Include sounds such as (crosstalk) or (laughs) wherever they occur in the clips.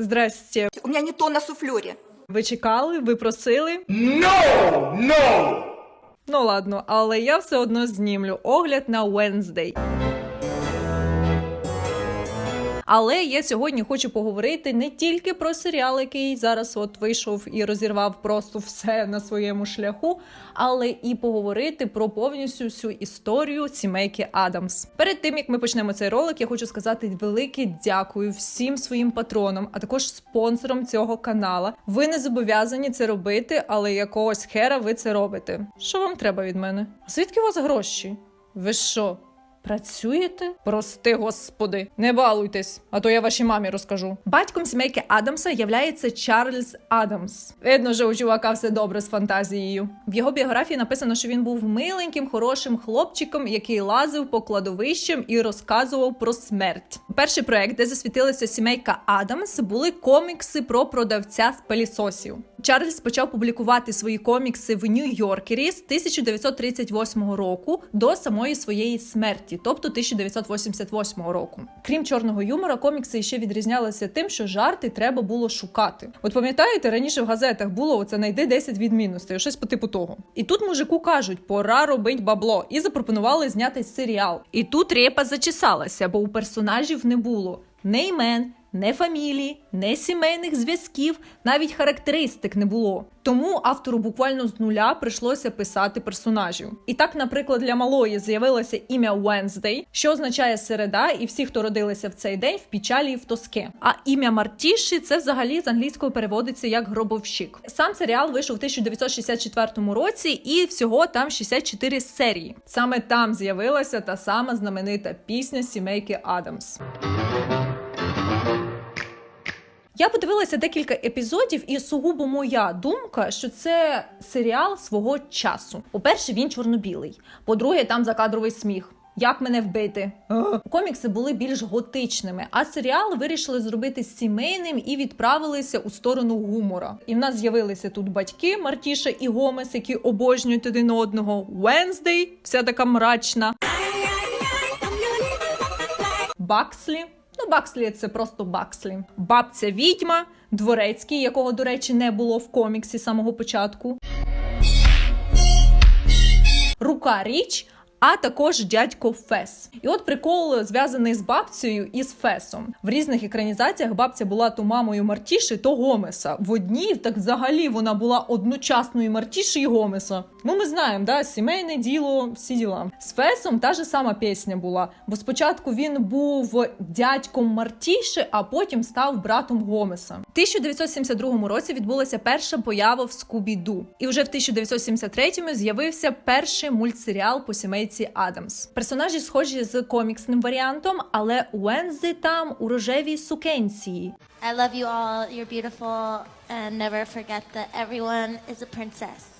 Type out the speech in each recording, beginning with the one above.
Здрасте. У меня не то на суфлере. Ви чекали, ви просили. No! No! Ну ладно, але я все одно знімлю огляд на Wednesday. Але я сьогодні хочу поговорити не тільки про серіал, який зараз от вийшов і розірвав просто все на своєму шляху, але і поговорити про повністю всю історію сімейки Адамс. Перед тим як ми почнемо цей ролик, я хочу сказати велике дякую всім своїм патронам, а також спонсорам цього канала. Ви не зобов'язані це робити, але якогось хера ви це робите. Що вам треба від мене? Звідки у вас гроші? Ви що? Працюєте? Прости, господи, не балуйтесь, а то я вашій мамі розкажу. Батьком сімейки Адамса являється Чарльз Адамс. Видно, що у чувака все добре з фантазією. В його біографії написано, що він був миленьким, хорошим хлопчиком, який лазив по кладовищам і розказував про смерть. Перший проект, де засвітилася сімейка Адамс, були комікси про продавця з пилісосів. Чарльз почав публікувати свої комікси в Нью-Йоркері з 1938 року до самої своєї смерті, тобто 1988 року. Крім чорного юмора, комікси ще відрізнялися тим, що жарти треба було шукати. От пам'ятаєте, раніше в газетах було оце найди 10 відмінностей, щось по типу того. І тут мужику кажуть, пора робить бабло, і запропонували зняти серіал. І тут репа зачесалася, бо у персонажів не було не імен, не фамілії, не сімейних зв'язків, навіть характеристик не було. Тому автору буквально з нуля прийшлося писати персонажів. І так, наприклад, для малої з'явилося ім'я Wednesday, що означає середа, і всі, хто родилися в цей день, в печалі і в тоски. А ім'я Мартіші це взагалі з англійського переводиться як гробовщик. Сам серіал вийшов у 1964 році, і всього там 64 серії. Саме там з'явилася та сама знаменита пісня сімейки Адамс. Я подивилася декілька епізодів, і сугубо моя думка, що це серіал свого часу. По-перше, він чорно-білий. По-друге, там закадровий сміх. Як мене вбити? Комікси були більш готичними, а серіал вирішили зробити сімейним і відправилися у сторону гумора. І в нас з'явилися тут батьки Мартіша і Гомес, які обожнюють один одного. Венздей, вся така мрачна. Бакслі. Ну, Бакслі це просто Бакслі. Бабця відьма, дворецький, якого, до речі, не було в коміксі самого початку. Рука річ. А також дядько Фес. І от прикол зв'язаний з бабцею і з Фесом. В різних екранізаціях бабця була то мамою Мартіші, то Гомеса. В одній так взагалі вона була одночасною Мартіші і Гомеса. Ну, ми знаємо, да, сімейне діло, всі діла. З Фесом та ж сама пісня була. Бо спочатку він був дядьком Мартіші, а потім став братом Гомеса. В 1972 році відбулася перша поява в Скубі-Ду. І вже в 1973 з'явився перший мультсеріал по сімейці Адамс. Персонажі схожі з коміксним варіантом, але Уензи там у рожевій сукенції. I love you all. You're beautiful. And never forget that everyone is a princess.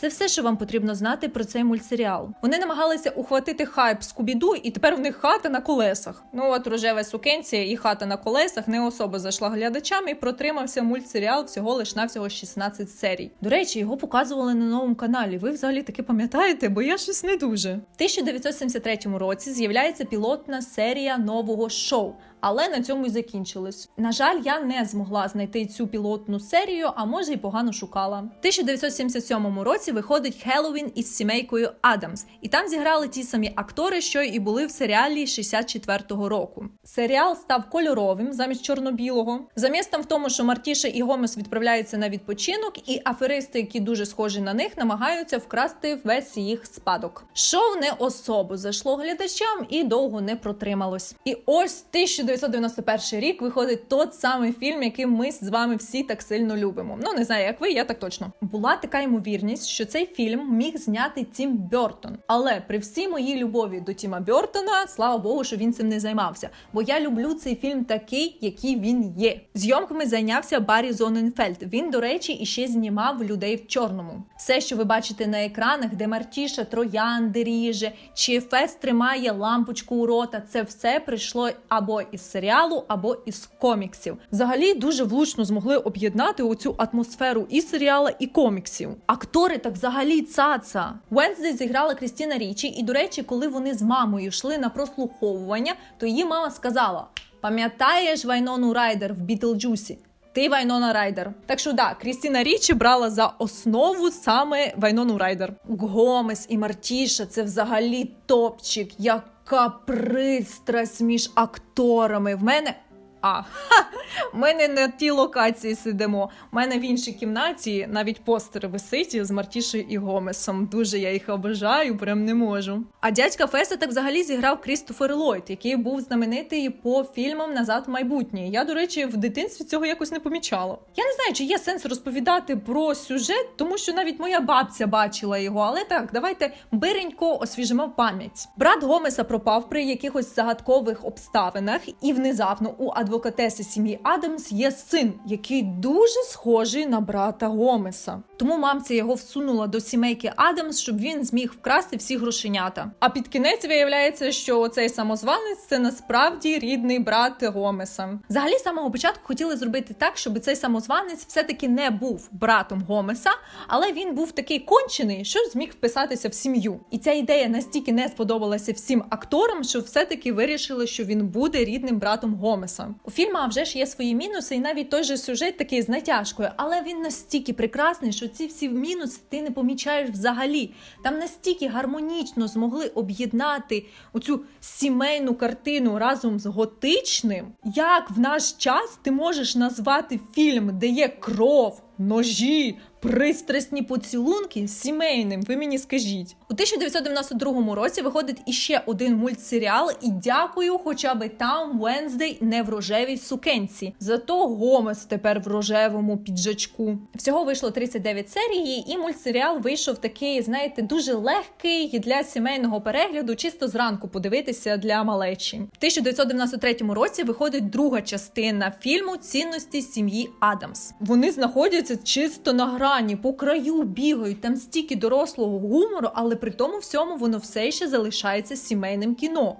Це все, що вам потрібно знати про цей мультсеріал. Вони намагалися ухватити хайп Скубіду, і тепер в них хата на колесах. Ну от рожева сукенція і хата на колесах не особо зайшла глядачам і протримався мультсеріал всього лиш навсього 16 серій. До речі, його показували на новому каналі. Ви взагалі таки пам'ятаєте, бо я щось не дуже. В 1973 році з'являється пілотна серія нового шоу. Але на цьому і закінчилось. На жаль, я не змогла знайти цю пілотну серію, а може й погано шукала. В 1977 році виходить Хеллоуін із сімейкою Адамс, і там зіграли ті самі актори, що і були в серіалі 64-го року. Серіал став кольоровим замість чорно-білого. Замість там в тому, що Мартіша і Гомес відправляються на відпочинок, і аферисти, які дуже схожі на них, намагаються вкрасти весь їх спадок. Шоу не особо зайшло глядачам і довго не протрималось. І ось 1991 рік виходить тот самий фільм, який ми з вами всі так сильно любимо. Ну не знаю, як ви, я так точно. Була така ймовірність, що цей фільм міг зняти Тім Бертон. Але при всій моїй любові до Тіма Бертона, слава Богу, що він цим не займався. Бо я люблю цей фільм такий, який він є. Зйомками зайнявся Баррі Зоненфельд. Він, до речі, іще знімав людей в чорному. Все, що ви бачите на екранах, де Мартіша троянди ріже, чи Фес тримає лампочку у рота, це все прийшло або із серіалу, або із коміксів. Взагалі дуже влучно змогли об'єднати оцю атмосферу і серіала, і коміксів. Актори так взагалі цаца. Венздей зіграла Крістіна Річі, і до речі, коли вони з мамою йшли на прослуховування, то її мама сказала. Пам'ятаєш Вайнону Райдер в Бітлджусі? Ти Вайнона Райдер. Так що да, Крістіна Річі брала за основу саме Вайнону Райдер. Гомес і Мартіша це взагалі топчик. Яка пристрасть між акторами. В мене. А, (laughs) ми не на тій локації сидимо. У мене в іншій кімнаті навіть постери висить з Мартішею і Гомесом. Дуже я їх обожаю, прям не можу. А дядька Феса так взагалі зіграв Крістофер Ллойд, який був знаменитий по фільмам Назад в майбутнє. Я, до речі, в дитинстві цього якось не помічала. Я не знаю, чи є сенс розповідати про сюжет, тому що навіть моя бабця бачила його. Але так, давайте биренько освіжимо пам'ять. Брат Гомеса пропав при якихось загадкових обставинах, і внезапно у адвокатеси сім'ї Адамс є син, який дуже схожий на брата Гомеса. Тому мамця його всунула до сімейки Адамс, щоб він зміг вкрасти всі грошенята. А під кінець виявляється, що цей самозванець це насправді рідний брат Гомеса. Взагалі, з самого початку хотіли зробити так, щоб цей самозванець все-таки не був братом Гомеса, але він був такий кончений, що зміг вписатися в сім'ю. І ця ідея настільки не сподобалася всім акторам, що все-таки вирішили, що він буде рідним братом Гомеса. У фільма вже ж є свої мінуси, і навіть той же сюжет такий з натяжкою, але він настільки прекрасний, що ці всі мінуси ти не помічаєш взагалі. Там настільки гармонічно змогли об'єднати оцю сімейну картину разом з готичним. Як в наш час ти можеш назвати фільм, де є кров, ножі, пристрасні поцілунки сімейним? Ви мені скажіть. У 1992 році виходить іще один мультсеріал, і дякую, хоча би там Венздей не в рожевій сукенці. Зато Гомес тепер в рожевому піджачку. Всього вийшло 39 серій, і мультсеріал вийшов такий, знаєте, дуже легкий для сімейного перегляду, чисто зранку подивитися для малечі. В 1993 році виходить друга частина фільму Цінності сім'ї Адамс. Вони знаходяться чисто на грані, по краю бігають. Там стільки дорослого гумору, але при тому всьому воно все ще залишається сімейним кіно.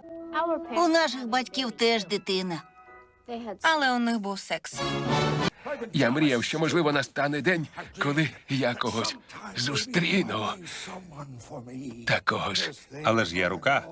У наших батьків теж дитина, але у них був секс. Я мріяв, що можливо настане день, коли я когось зустріну. Такого ж. Але ж є рука.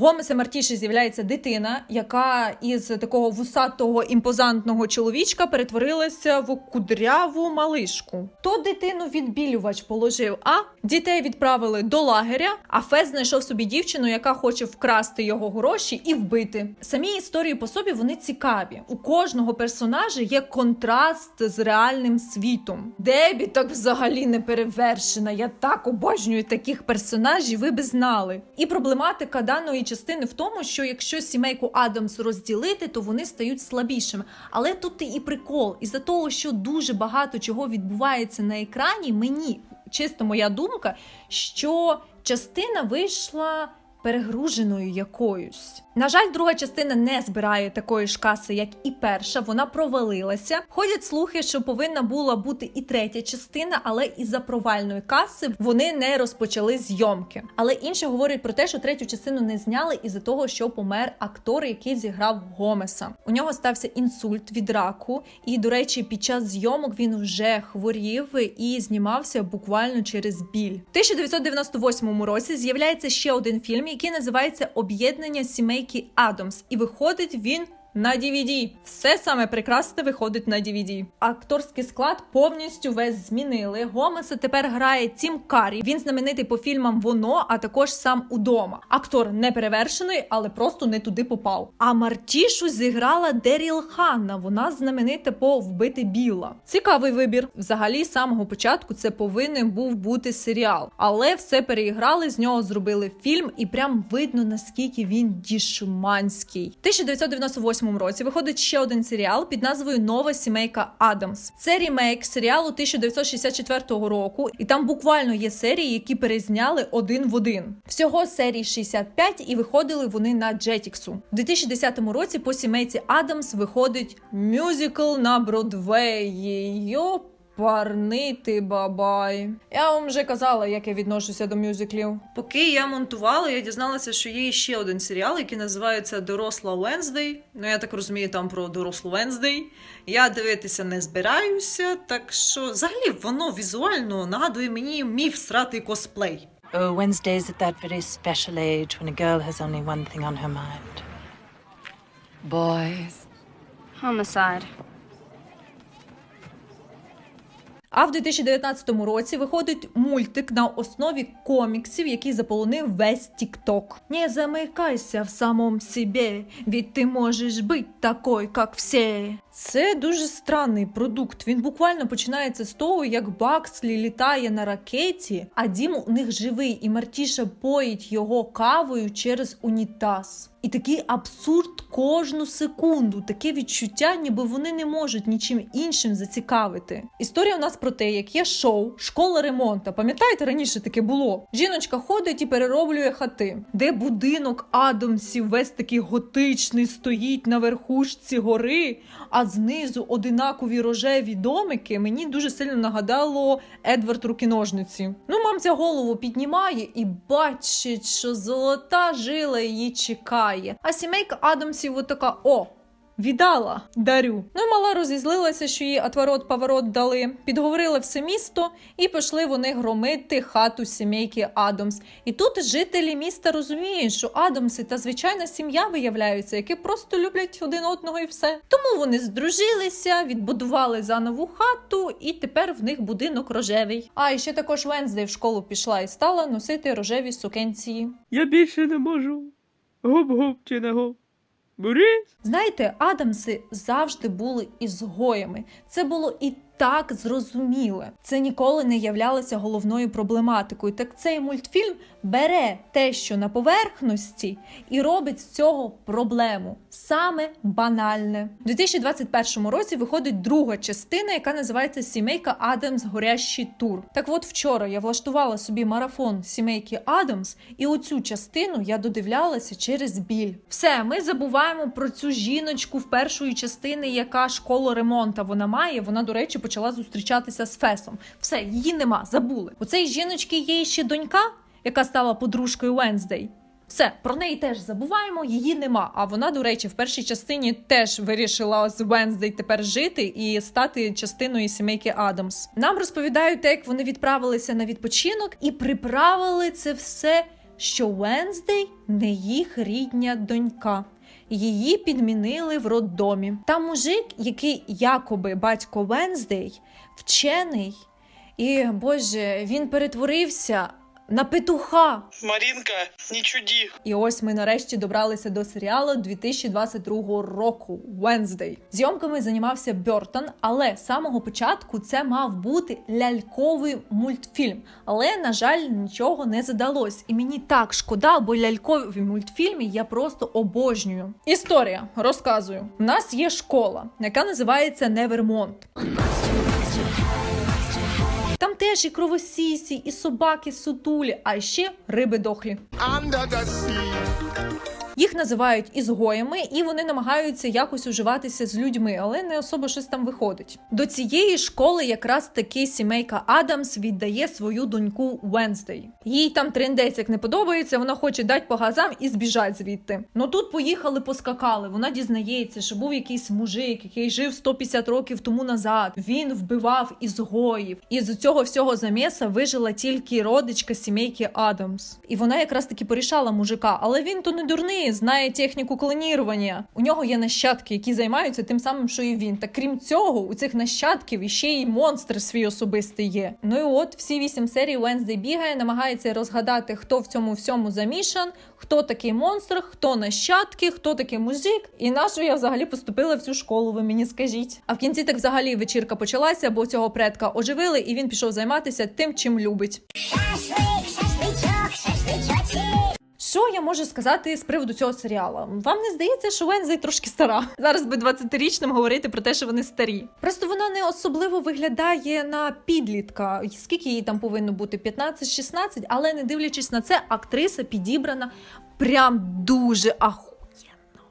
Гомеса Мартіші з'являється дитина, яка із такого вусатого імпозантного чоловічка перетворилася в кудряву малишку. То дитину відбілювач положив, а дітей відправили до лагеря. А Фес знайшов собі дівчину, яка хоче вкрасти його гроші і вбити. Самі історії по собі вони цікаві. У кожного персонажа є контраст з реальним світом. Дебі так взагалі не перевершена. Я так обожнюю таких персонажів. Ви би знали. І проблематика даної частини в тому, що якщо сімейку Адамс розділити, то вони стають слабішими. Але тут і прикол, із-за того, що дуже багато чого відбувається на екрані, мені чисто моя думка, що частина вийшла. Перегруженою якоюсь. На жаль, друга частина не збирає такої ж каси, як і перша. Вона провалилася. Ходять слухи, що повинна була бути і третя частина, але із-за провальної каси вони не розпочали зйомки. Але інші говорять про те, що третю частину не зняли із-за того, що помер актор, який зіграв Гомеса. У нього стався інсульт від раку, і, до речі, під час зйомок він вже хворів і знімався буквально через біль. В 1998 році з'являється ще один фільм, який називається Об'єднання сімейки Адамс, і виходить він на DVD. Все саме прекрасне виходить на DVD. Акторський склад повністю весь змінили. Гомеса тепер грає Тім Карі. Він знаменитий по фільмам Воно, а також сам удома. Актор не перевершений, але просто не туди попав. А Мартішу зіграла Деріл Ханна. Вона знаменита по вбити біла. Цікавий вибір. Взагалі, з самого початку це повинен був бути серіал, але все переіграли. З нього зробили фільм, і прям видно наскільки він дішманський. 1998 2008 році виходить ще один серіал під назвою Нова сімейка Адамс. Це рімейк серіалу 1964 року, і там буквально є серії, які перезняли один в один. Всього серій 65 і виходили вони на Jetix. У 2010 році по сімейці Адамс виходить мюзикл на Бродвеї. Йоп! Парнити бабай. Я вам вже казала, як я відношуся до мюзиклів. Поки я монтувала, я дізналася, що є ще один серіал, який називається Доросла Венздей. Ну, я так розумію, там про дорослу Венздей. Я дивитися не збираюся, так що взагалі воно візуально нагадує мені міф сратий косплей. Oh, Wednesday's at that very special age when a girl has only one thing on her mind. Boys. Homicide. А в 2019 році виходить мультик на основі коміксів, який заполонив весь Тікток. Не замикайся в самому собі, ведь ти можеш бути такой, як всі. Це дуже странний продукт. Він буквально починається з того, як Бакслі літає на ракеті, а Дім у них живий, і Мартіша поїть його кавою через унітаз. І такий абсурд кожну секунду, таке відчуття, ніби вони не можуть нічим іншим зацікавити. Історія у нас про те, як є шоу Школа ремонта. Пам'ятаєте, раніше таке було? Жіночка ходить і перероблює хати, де будинок Адамсів весь такий готичний стоїть на верхушці гори, а знизу одинакові рожеві домики мені дуже сильно нагадало Едвард Рукіножниці. Ну, мамця голову піднімає і бачить, що золота жила її чекає. А сімейка Адамсів отака: о. Віддала, дарю. Ну, і мала розізлилася, що їй отворот поворот дали, підговорила все місто, і пішли вони громити хату сімейки Адамс. І тут жителі міста розуміють, що Адамси та звичайна сім'я виявляються, які просто люблять один одного і все. Тому вони здружилися, відбудували занову хату, і тепер в них будинок рожевий. А і ще також Венздей в школу пішла і стала носити рожеві сукенції. Я більше не можу. Гоп-гоп чи не гоп. Буріс. Знаєте, Адамси завжди були ізгоями. Це було і так зрозуміле. Це ніколи не являлося головною проблематикою. Так цей мультфільм бере те, що на поверхності, і робить з цього проблему. Саме банальне. У 2021 році виходить друга частина, яка називається Сімейка Адамс Горящий тур. Так от вчора я влаштувала собі марафон сімейки Адамс, і оцю частину я додивлялася через біль. Все, ми забуваємо про цю жіночку в першої частини, яка школу ремонта вона має. Вона, до речі, почала зустрічатися з Фесом. Все, її нема, забули. У цієї жіночки є ще донька, яка стала подружкою Венздей. Все, про неї теж забуваємо, її нема. А вона, до речі, в першій частині теж вирішила з Венздей тепер жити і стати частиною сімейки Адамс. Нам розповідають, те, як вони відправилися на відпочинок і приправили це все, що Венздей не їх рідня донька. Її підмінили в роддомі. Та мужик, який якоби батько Венздей, вчений, і боже, він перетворився на петуха. Маринка, не чуди. І ось ми нарешті добралися до серіалу 2022 року Wednesday. Зйомками займався Бертон, але з самого початку це мав бути ляльковий мультфільм. Але, на жаль, нічого не задалось. І мені так шкода, бо лялькові мультфільми я просто обожнюю. Історія розказую: у нас є школа, яка називається Невермонт. Там теж і кровосісі, і собаки сутулі, а ще риби дохлі. Under the sea. Їх називають ізгоями, і вони намагаються якось уживатися з людьми, але не особо щось там виходить. До цієї школи якраз таки сімейка Адамс віддає свою доньку Венздей. Їй там трендець як не подобається, вона хоче дати по газам і збіжать звідти. Ну тут поїхали, поскакали. Вона дізнається, що був якийсь мужик, який жив 150 років тому назад. Він вбивав ізгоїв. І з цього всього заміса вижила тільки родичка сімейки Адамс. І вона якраз таки порішала мужика, але він то не дурний, знає техніку клонірування. У нього є нащадки, які займаються тим самим, що і він. Та крім цього, у цих нащадків іще й монстр свій особистий є. Ну і от всі вісім серій Венздей бігає, намагається розгадати, хто в цьому всьому замішан, хто такий монстр, хто нащадки, хто такий мужик. І на що я взагалі поступила в цю школу, ви мені скажіть. А в кінці так взагалі вечірка почалася, бо цього предка оживили, і він пішов займатися тим, чим любить. Що я можу сказати з приводу цього серіалу? Вам не здається, що Вензей трошки стара? (laughs) Зараз би 20-річним говорити про те, що вони старі. Просто вона не особливо виглядає на підлітка. Скільки їй там повинно бути? 15-16, але не дивлячись на це, актриса підібрана прям дуже ахуєнно.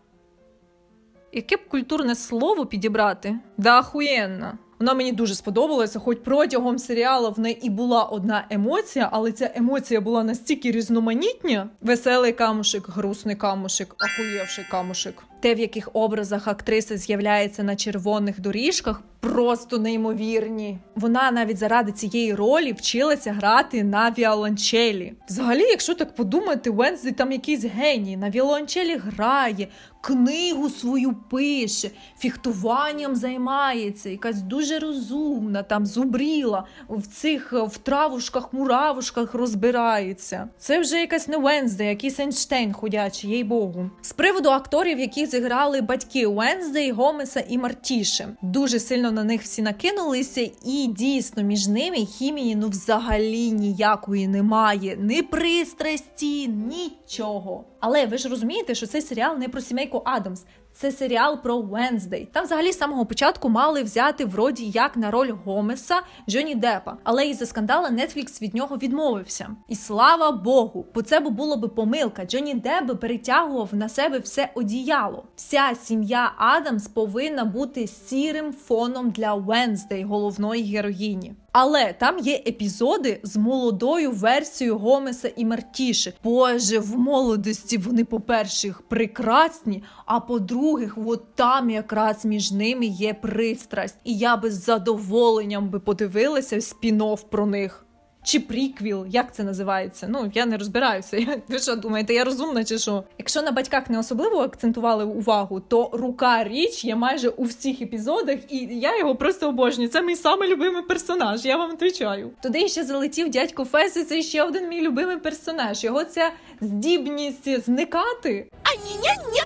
Яке б культурне слово підібрати? Да ахуєнно. Вона мені дуже сподобалася, хоч протягом серіалу в неї і була одна емоція, але ця емоція була настільки різноманітня: веселий камушик, грустний камушик, ахуєвший камушик. Те, в яких образах актриса з'являється на червоних доріжках, просто неймовірні. Вона навіть заради цієї ролі вчилася грати на віолончелі. Взагалі, якщо так подумати, Венздей там якийсь геній на віолончелі грає, книгу свою пише, фіхтуванням займається, якась дуже розумна, там зубріла, в цих е, в травушках, муравушках розбирається. Це вже якась не Венздей, якийсь Ейнштейн ходячий, їй богу. З приводу акторів, які зіграли батьки Венздей, Гомеса і Мартіші. Дуже сильно на них всі накинулися, і дійсно між ними хімії ну взагалі ніякої немає. Ні пристрасті, нічого. Але ви ж розумієте, що цей серіал не про сімейку Адамс. Це серіал про Венздей. Там взагалі з самого початку мали взяти вроді як на роль Гомеса Джонні Деппа. Але із-за скандала Netflix від нього відмовився. І слава Богу, бо це б було би помилка. Джонні Депп перетягував на себе все одіяло. Вся сім'я Адамс повинна бути сірим фоном для Венздей, головної героїні. Але там є епізоди з молодою версією Гомеса і Мартіші. Боже, в молодості вони, по-перше, прекрасні, а по-других, от там якраз між ними є пристрасть. І я би з задоволенням би подивилася спін-офф про них. Чи приквіл, як це називається? Ну я не розбираюся. (laughs) Ви що думаєте, я розумна чи що? Якщо на батьках не особливо акцентували увагу, то рука річ є майже у всіх епізодах, і я його просто обожнюю. Це мій самий любимий персонаж. Я вам відповідаю. Туди ще залетів дядько Фес, і це ще один мій любимий персонаж. Його ця здібність зникати. А ні, ні, ні.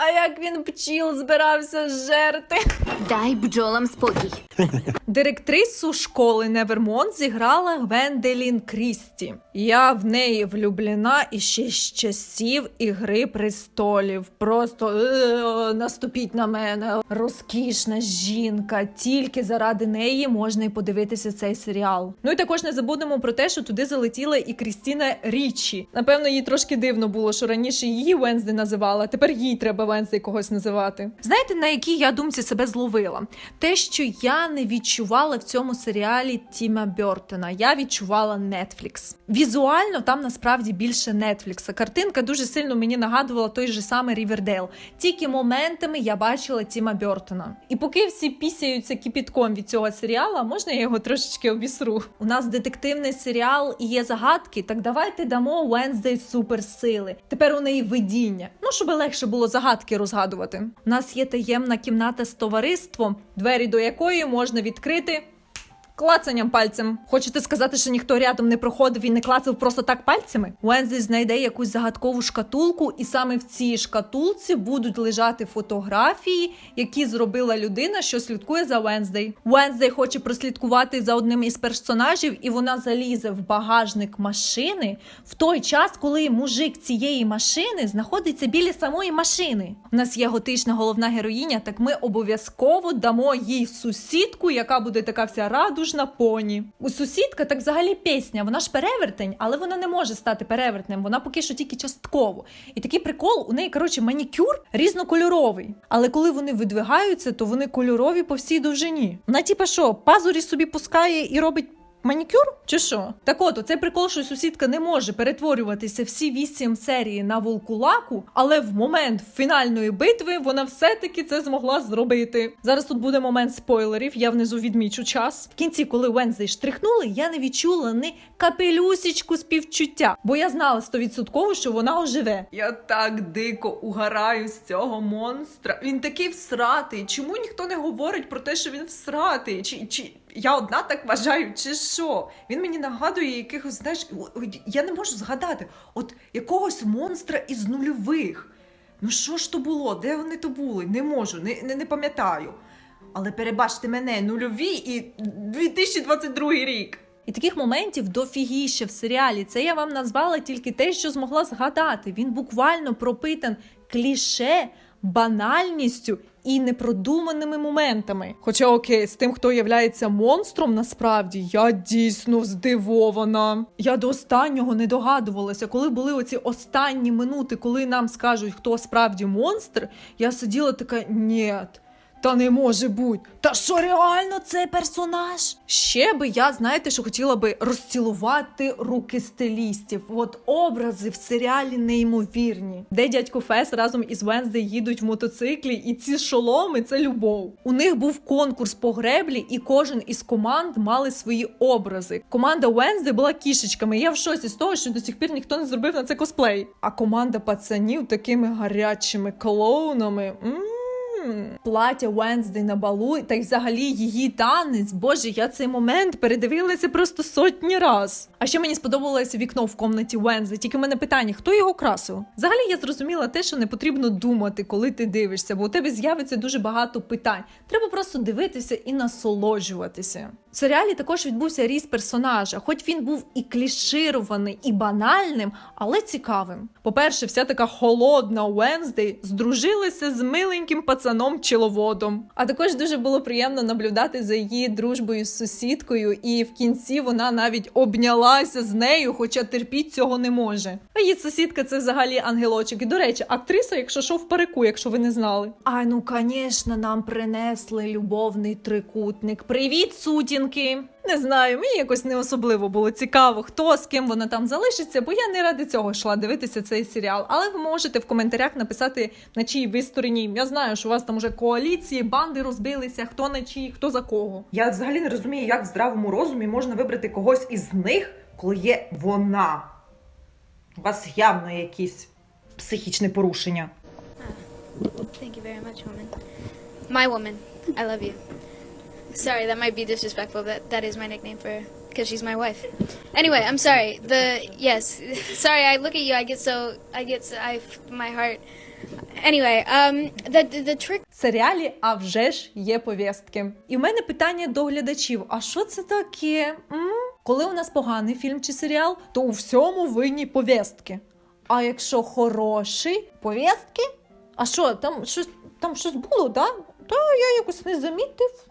А як він пчіл збирався жерти. Дай бджолам спокій. Директрису школи Невермонт зіграла Гвенделін Крісті. Я в неї влюблена і ще з часів Ігри престолів. Просто е, наступіть на мене. Розкішна жінка. Тільки заради неї можна й подивитися цей серіал. Ну і також не забудемо про те, що туди залетіла і Крістіна Річі. Напевно, їй трошки дивно було, що раніше її Вензди називала, тепер їй треба Вензди когось називати. Знаєте, на якій я думці себе зловила? Те, що я не відчувала в цьому серіалі Тіма Бертона, я відчувала Netflix. Візуально там насправді більше Netflix. Картинка дуже сильно мені нагадувала той же самий Рівердейл. Тільки моментами я бачила Тіма Бертона. І поки всі пісяються кипітком від цього серіала, можна я його трошечки обісру. У нас детективний серіал і є загадки. Так давайте дамо Венздей суперсили. Тепер у неї видіння. Ну щоб легше було загадки розгадувати. У нас є таємна кімната з товариством, двері до якої можна відкрити. Клацанням пальцем. Хочете сказати, що ніхто рядом не проходив і не клацав просто так пальцями? Уензлі знайде якусь загадкову шкатулку, і саме в цій шкатулці будуть лежати фотографії, які зробила людина, що слідкує за Уенздей. Уенздей хоче прослідкувати за одним із персонажів, і вона залізе в багажник машини в той час, коли мужик цієї машини знаходиться біля самої машини. У нас є готична головна героїня, так ми обов'язково дамо їй сусідку, яка буде така вся радужна поні. У сусідка так взагалі пісня. Вона ж перевертень, але вона не може стати перевертнем. Вона поки що тільки частково. І такий прикол у неї, коротше, манікюр різнокольоровий. Але коли вони видвигаються, то вони кольорові по всій довжині. Вона, типа, що, пазурі собі пускає і робить. Манікюр чи що? Так от, оцей прикол, що сусідка не може перетворюватися всі вісім серії на волкулаку, але в момент фінальної битви вона все-таки це змогла зробити. Зараз тут буде момент спойлерів. Я внизу відмічу час. В кінці, коли Вензей штрихнули, я не відчула ні капелюсічку співчуття, бо я знала стовідсотково, що вона оживе. Я так дико угораю з цього монстра. Він такий всратий. Чому ніхто не говорить про те, що він всратий? Чи чи я одна так вважаю, чи що? Він мені нагадує якихось, знаєш, я не можу згадати, от якогось монстра із нульових. Ну що ж то було? Де вони то були? Не можу, не, не, не пам'ятаю. Але перебачте мене, нульові і 2022 рік. І таких моментів дофігіще в серіалі. Це я вам назвала тільки те, що змогла згадати. Він буквально пропитан кліше, банальністю і непродуманими моментами. Хоча окей, з тим, хто являється монстром, насправді я дійсно здивована. Я до останнього не догадувалася, коли були оці останні минути, коли нам скажуть, хто справді монстр. Я сиділа така, ні. Та не може бути. Та що реально це персонаж? Ще би я, знаєте, що хотіла би розцілувати руки стилістів. От образи в серіалі неймовірні, де дядько Фес разом із Венздей їдуть в мотоциклі, і ці шоломи це любов. У них був конкурс по греблі, і кожен із команд мали свої образи. Команда Вензди була кішечками. Я в шоці з того, що до сих пір ніхто не зробив на це косплей. А команда пацанів такими гарячими клоунами. м Плаття Венсдей на балу, та й взагалі її танець. Боже, я цей момент передивилася просто сотні раз. А ще мені сподобалося вікно в комнаті Венсдей. Тільки в мене питання: хто його красив? Взагалі я зрозуміла те, що не потрібно думати, коли ти дивишся, бо у тебе з'явиться дуже багато питань. Треба просто дивитися і насолоджуватися. В серіалі також відбувся ріст персонажа, хоч він був і кліширований, і банальним, але цікавим. По-перше, вся така холодна Уенздей здружилася з миленьким пацаном чоловодом. А також дуже було приємно наблюдати за її дружбою з сусідкою, і в кінці вона навіть обнялася з нею, хоча терпіть цього не може. А її сусідка це взагалі ангелочок. І до речі, актриса, якщо що, в парику, якщо ви не знали. А ну, звісно, нам принесли любовний трикутник. Привіт, сутінки! Не знаю, мені якось не особливо було цікаво, хто з ким вона там залишиться, бо я не ради цього йшла дивитися цей серіал. Але ви можете в коментарях написати на чиїй ви стороні. Я знаю, що у вас там уже коаліції, банди розбилися, хто на чиї, хто за кого. Я взагалі не розумію, як в здравому розумі можна вибрати когось із них, коли є вона. У вас явно якісь психічне порушення. Thank you very much, woman. My woman, I love you. Sorry, that might be disrespectful. That that is my nickname for because she's my wife. Anyway, I'm sorry. The yes, (laughs) sorry. I look at you. I get so I get so, I my heart. Anyway, um, the the, trick В серіалі а вже ж є повістки. І в мене питання до глядачів: а що це таке? М? Коли у нас поганий фільм чи серіал, то у всьому винні повістки. А якщо хороший повістки? А що, там щось там щось було, да? Та я якось не замітив.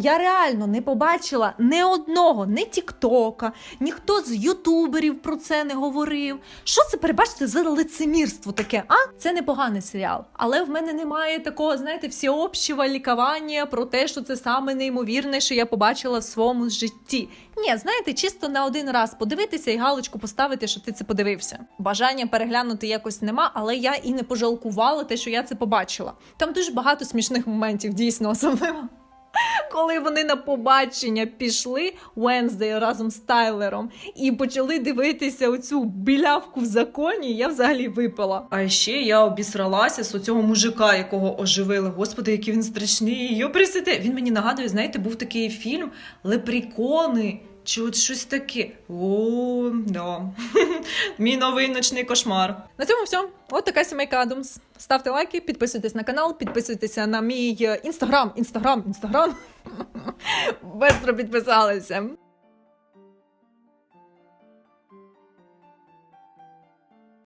Я реально не побачила ні одного, ні Тіктока, ніхто з ютуберів про це не говорив. Що це перебачте за лицемірство таке? А це непоганий серіал. Але в мене немає такого, знаєте, всеобщого лікування про те, що це саме неймовірне, що я побачила в своєму житті. Ні, знаєте, чисто на один раз подивитися і галочку поставити, що ти це подивився. Бажання переглянути якось нема, але я і не пожалкувала те, що я це побачила. Там дуже багато смішних моментів, дійсно, особливо. Коли вони на побачення пішли Венздей разом з Тайлером і почали дивитися оцю білявку в законі, я взагалі випала. А ще я обісралася з оцього мужика, якого оживили. Господи, який він страшний. Йо присиди. Він мені нагадує, знаєте, був такий фільм Лепрікони. От щось таке? О, да. (laughs) Мій новий ночний кошмар. На цьому все. От така сімейка Адамс. Ставте лайки, підписуйтесь на канал, підписуйтеся на мій інстаграм, інстаграм, інстаграм. Бестро підписалися.